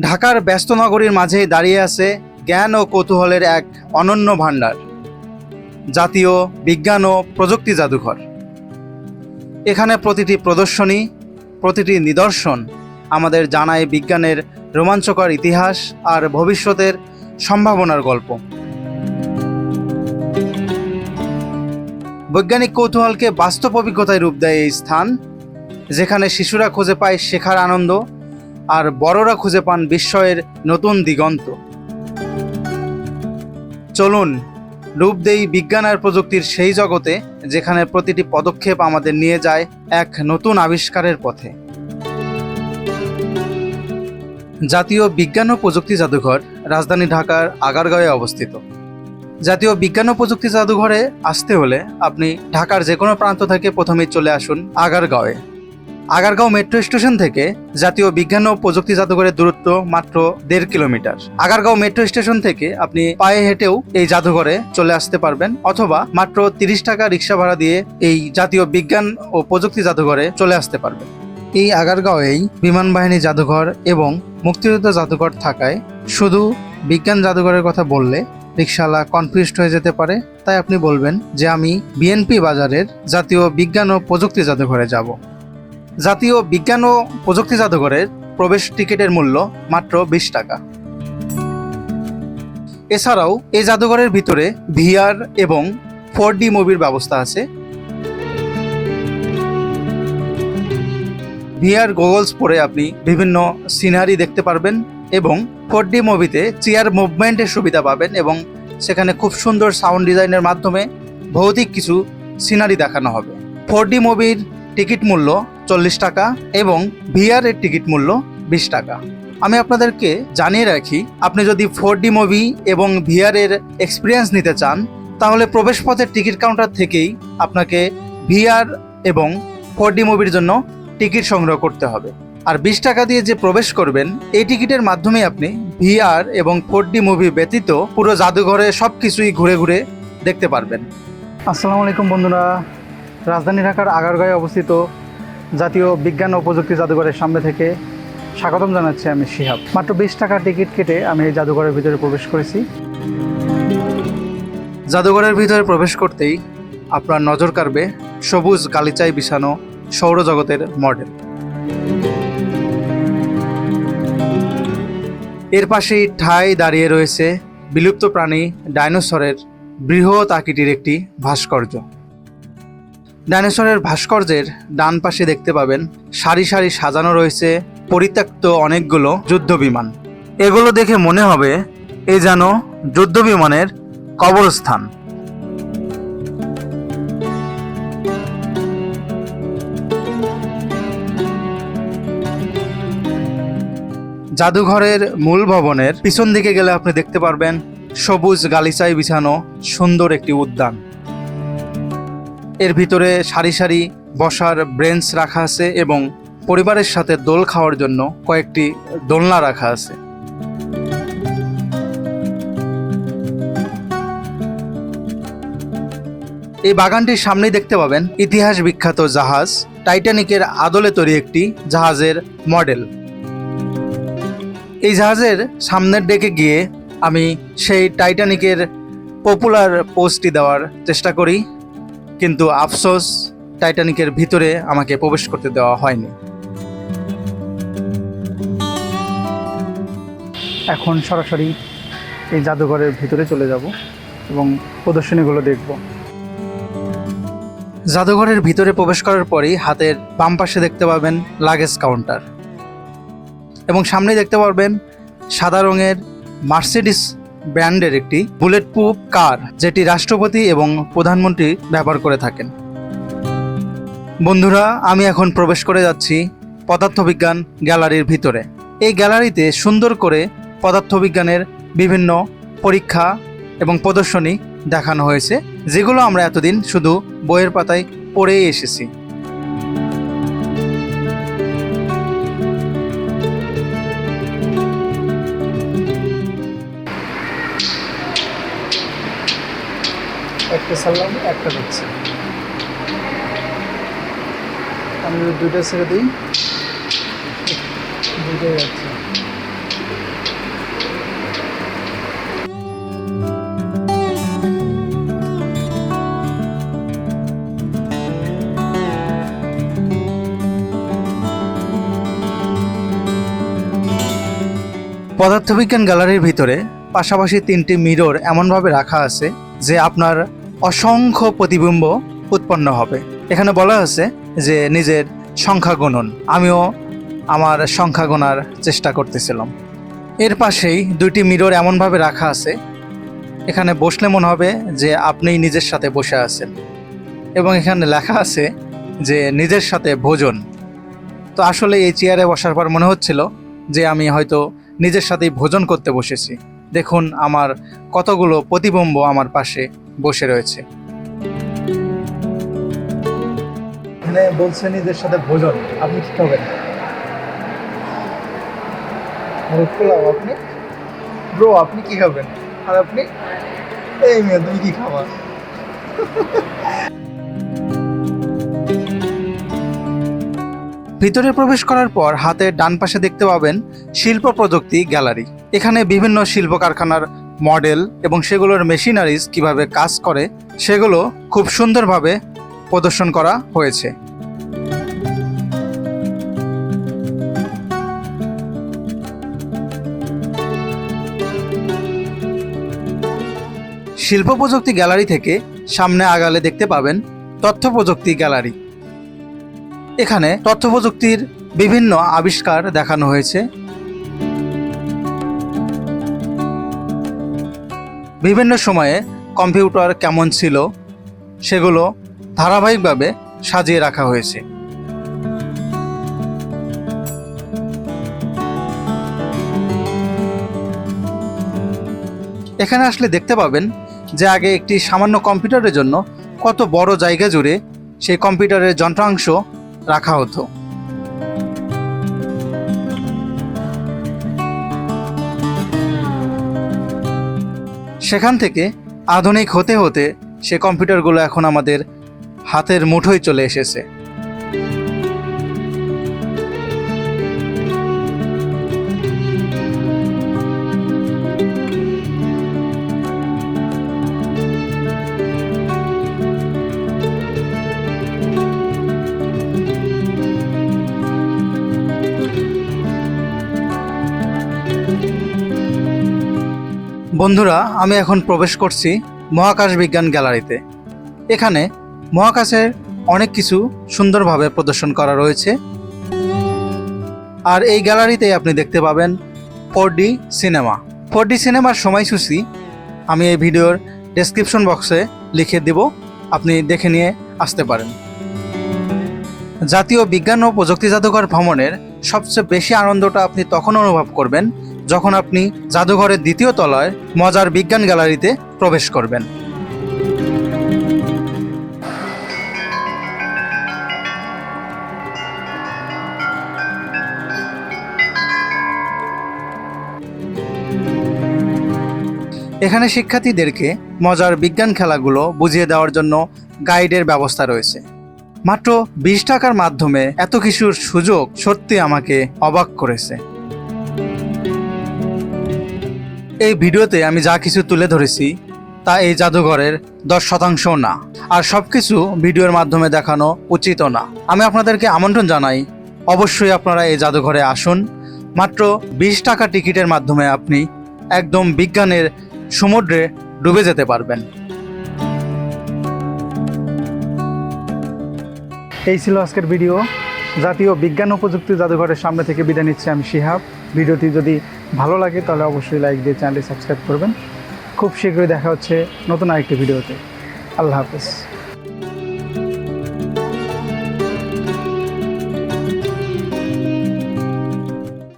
ঢাকার ব্যস্ত নগরীর মাঝেই দাঁড়িয়ে আছে জ্ঞান ও কৌতূহলের এক অনন্য ভাণ্ডার, জাতীয় বিজ্ঞান ও প্রযুক্তি জাদুঘর। এখানে প্রতিটি প্রদর্শনী, প্রতিটি নিদর্শন আমাদের জানায় বিজ্ঞানের রোমাঞ্চকর ইতিহাস আর ভবিষ্যতের সম্ভাবনার গল্প। বৈজ্ঞানিক কৌতূহলকে বাস্তব অভিজ্ঞতায় রূপ দেয় এই স্থান, যেখানে শিশুরা খুঁজে পায় শেখার আনন্দ আর বড়রা খুঁজে পান বিস্ময়ের নতুন দিগন্ত। চলুন, রূপ দেই বিজ্ঞান আর প্রযুক্তির সেই জগতে, যেখানে প্রতিটি পদক্ষেপ আমাদের নিয়ে যায় এক নতুন আবিষ্কারের পথে। জাতীয় বিজ্ঞান ও প্রযুক্তি জাদুঘর রাজধানী ঢাকার আগারগাঁওয়ে অবস্থিত। জাতীয় বিজ্ঞান ও প্রযুক্তি জাদুঘরে আসতে হলে আপনি ঢাকার যে কোনো প্রান্ত থেকে প্রথমেই চলে আসুন আগারগাঁওয়ে। আগারগাঁও মেট্রো স্টেশন থেকে জাতীয় বিজ্ঞান ও প্রযুক্তি জাদুঘরের দূরত্ব মাত্র দেড় কিলোমিটার। আগারগাঁও মেট্রো স্টেশন থেকে আপনি পায়ে হেঁটেও এই জাদুঘরে চলে আসতে পারবেন, অথবা মাত্র তিরিশ টাকা রিক্সা ভাড়া দিয়ে এই জাতীয় বিজ্ঞান ও প্রযুক্তি জাদুঘরে চলে আসতে পারবেন। এই আগারগাঁওয়েই বিমান বাহিনী জাদুঘর এবং মুক্তিযুদ্ধ জাদুঘর থাকায় শুধু বিজ্ঞান জাদুঘরের কথা বললে রিক্সাওয়ালা কনফিউজড হয়ে যেতে পারে। তাই আপনি বলবেন যে আমি বিএনপি বাজারের জাতীয় বিজ্ঞান ও প্রযুক্তি জাদুঘরে যাব। জাতীয় বিজ্ঞান ও প্রযুক্তি জাদুঘরের প্রবেশ টিকিটের মূল্য মাত্র বিশ টাকা। এছাড়াও এই জাদুঘরের ভিতরে ভিআর এবং ফোর ডি মুভির ব্যবস্থা আছে। ভিআর গগলস পরে আপনি বিভিন্ন সিনারি দেখতে পারবেন এবং ফোর ডি মুভিতে চেয়ার মুভমেন্টের সুবিধা পাবেন এবং সেখানে খুব সুন্দর সাউন্ড ডিজাইনের মাধ্যমে ভৌতিক কিছু সিনারি দেখানো হবে। ফোর ডি মুভির টিকিট মূল্য চল্লিশ টাকা এবং ভিআর এর টিকিট মূল্য বিশ টাকা। আমি আপনাদেরকে জানিয়ে রাখি, আপনি যদি ফোর ডি মুভি এবং ভিআর এর এক্সপিরিয়েন্স নিতে চান, তাহলে প্রবেশপথের টিকিট কাউন্টার থেকেই আপনাকে ভিআর এবং ফোর ডি মুভির জন্য টিকিট সংগ্রহ করতে হবে। আর বিশ টাকা দিয়ে যে প্রবেশ করবেন, এই টিকিটের মাধ্যমে আপনি ভিআর এবং ফোর ডি মুভি ব্যতীত পুরো জাদুঘরে সব কিছুই ঘুরে ঘুরে দেখতে পারবেন। আসসালামু আলাইকুম বন্ধুরা। রাজধানী ঢাকার আগারগাঁয়ে অবস্থিত জাতীয় বিজ্ঞান ও প্রযুক্তি জাদুঘরের সামনে থেকে স্বাগতম জানাচ্ছি আমি শিহাব। মাত্র বিশ টাকা টিকিট কেটে আমি এই জাদুঘরের ভিতরে প্রবেশ করেছি। জাদুঘরের ভিতরে প্রবেশ করতেই আপনার নজর কাড়বে সবুজ গালিচায় বিছানো সৌরজগতের মডেল। এর পাশেই ঠায় দাঁড়িয়ে রয়েছে বিলুপ্ত প্রাণী ডাইনোসরের বৃহৎ আকৃতির একটি ভাস্কর্য। ডাইনোসরের ভাস্কর্যের ডান পাশে দেখতে পাবেন সারি সারি সাজানো রয়েছে পরিত্যক্ত অনেকগুলো যুদ্ধ বিমান এগুলো দেখে মনে হবে এ যেন যুদ্ধ বিমানের কবরস্থান। জাদুঘরের মূল ভবনের পিছন দিকে গেলে আপনি দেখতে পারবেন সবুজ গালিচায় বিছানো সুন্দর একটি উদ্যান। এর ভিতরে সারি সারি বসার ব্রেঞ্চ রাখা আছে এবং পরিবারের সাথে দোল খাওয়ার জন্য কয়েকটি দোলনা রাখা আছে। এই বাগানটির সামনেই দেখতে পাবেন ইতিহাস বিখ্যাত জাহাজ, টাইটানিকের আদলে তৈরি একটি জাহাজের মডেল। এই জাহাজের সামনের ডেকে গিয়ে আমি সেই টাইটানিকের পপুলার পোস্টটি দেওয়ার চেষ্টা করি। কিন্তু আফসোস টাইটানিকের ভিতরে আমাকে প্রবেশ করতে দেওয়া হয়নি। এখন সরাসরি এই জাদুঘরের ভিতরে চলে যাব এবং প্রদর্শনীগুলো দেখব। জাদুঘরের ভিতরে প্রবেশ করার পরেই হাতের বাম পাশে দেখতে পাবেন লাগেজ কাউন্টার এবং সামনে দেখতে পারবেন সাদা রঙের মার্সিডিস ব্র্যান্ডের একটি বুলেট প্রুফ কার যেটি রাষ্ট্রপতি এবং প্রধানমন্ত্রী ব্যবহার করে থাকেন। বন্ধুরা, আমি এখন প্রবেশ করে যাচ্ছি পদার্থবিজ্ঞান গ্যালারির ভিতরে। এই গ্যালারিতে সুন্দর করে পদার্থবিজ্ঞানের বিভিন্ন পরীক্ষা এবং প্রদর্শনী দেখানো হয়েছে, যেগুলো আমরা এতদিন শুধু বইয়ের পাতায় পড়েই এসেছি। স্পেশাল লাগবে একটা দিচ্ছি আমি দুইটা ছেড়ে দিই। দুইটাই যাচ্ছে পদার্থবিজ্ঞান গ্যালারির ভিতরে পাশাপাশি তিনটি মিরর এমনভাবে রাখা আছে যে আপনার অসংখ্য প্রতিবিম্ব উৎপন্ন হবে। এখানে বলা হয়েছে যে নিজের সংখ্যা গুনুন আমিও আমার সংখ্যা গোনার চেষ্টা করতেছিলাম। এর পাশেই দুইটি মিরর এমনভাবে রাখা আছে। এখানে বসলে মনে হবে যে আপনি নিজের সাথে বসে আছেন। এবং এখানে লেখা আছে যে নিজের সাথে ভোজন। তো আসলে এই চেয়ারে বসার পর মনে হচ্ছিল যে আমি হয়তো নিজের সাথেই ভোজন করতে বসেছি। দেখুন আমার কতগুলো প্রতিবিম্ব আমার পাশে বসে রয়েছে। এখানে বলছে নিজের সাথে ভোজন। আপনি কি খাবেন পোলাও আপনি? ব্রো আপনি কি খাবেন? আর আপনি? এই মেয়ে তুমি কি খাবার ভিতরে প্রবেশ করার পর হাতের ডান পাশে দেখতে পাবেন শিল্প প্রযুক্তি গ্যালারি। এখানে বিভিন্ন শিল্প কারখানার মডেল এবং সেগুলোর মেশিনারিজ কীভাবে কাজ করে, সেগুলো খুব সুন্দরভাবে প্রদর্শন করা হয়েছে। শিল্প প্রযুক্তি গ্যালারি থেকে সামনে আগালে দেখতে পাবেন তথ্য প্রযুক্তি গ্যালারি। এখানে তথ্য প্রযুক্তির বিভিন্ন আবিষ্কার দেখানো হয়েছে। বিভিন্ন সময়ে কম্পিউটার কেমন ছিল সেগুলো ধারাবাহিকভাবে সাজিয়ে রাখা হয়েছে। এখানে আসলে দেখতে পাবেন যে আগে একটি সামান্য কম্পিউটারের জন্য কত বড় জায়গা জুড়ে সেই কম্পিউটারের যন্ত্রাংশ রাখা হতো। সেখান থেকে আধুনিক হতে হতে সে কম্পিউটারগুলো এখন আমাদের হাতের মুঠোয় চলে এসেছে। বন্ধুরা, আমি এখন প্রবেশ করছি মহাকাশ বিজ্ঞান গ্যালারিতে। এখানে মহাকাশের অনেক কিছু সুন্দরভাবে প্রদর্শন করা রয়েছে। আর এই গ্যালারিতে আপনি দেখতে পাবেন ফোর সিনেমা। ফোর সিনেমার সময়সূচি আমি এই ভিডিওর ডেসক্রিপশন বক্সে লিখে দেব, আপনি দেখে নিয়ে আসতে পারেন। জাতীয় বিজ্ঞান ও প্রযুক্তি জাদুঘর ভ্রমণের সবচেয়ে বেশি আনন্দটা আপনি তখন অনুভব করবেন যখন আপনি জাদুঘরের দ্বিতীয় তলায় মজার বিজ্ঞান গ্যালারিতে প্রবেশ করবেন। এখানে শিক্ষার্থীদেরকে মজার বিজ্ঞান খেলাগুলো বুঝিয়ে দেওয়ার জন্য গাইডের ব্যবস্থা রয়েছে। মাত্র বিশ টাকার মাধ্যমে এত কিছুর সুযোগ সত্যি আমাকে অবাক করেছে। এই ভিডিওতে আমি যা কিছু তুলে ধরেছি, তা এই জাদুঘরের দশ শতাংশ না। আর সব কিছু ভিডিওর মাধ্যমে দেখানো উচিতও না। আমি আপনাদেরকে আমন্ত্রণ জানাই, অবশ্যই আপনারা এই জাদুঘরে আসুন। মাত্র বিশ টাকা টিকিটের মাধ্যমে আপনি একদম বিজ্ঞানের সমুদ্রে ডুবে যেতে পারবেন। এই ছিল আজকের ভিডিও। জাতীয় বিজ্ঞান ও প্রযুক্তি জাদুঘরের সামনে থেকে বিদায় নিচ্ছি আমি শিহাব। ভিডিওটি যদি ভালো লাগে, তাহলে অবশ্যই লাইক দিয়ে চ্যানেলটি সাবস্ক্রাইব করবেন। খুব শীঘ্রই দেখা হচ্ছে নতুন আরেকটি ভিডিওতে আল্লাহ হাফেজ।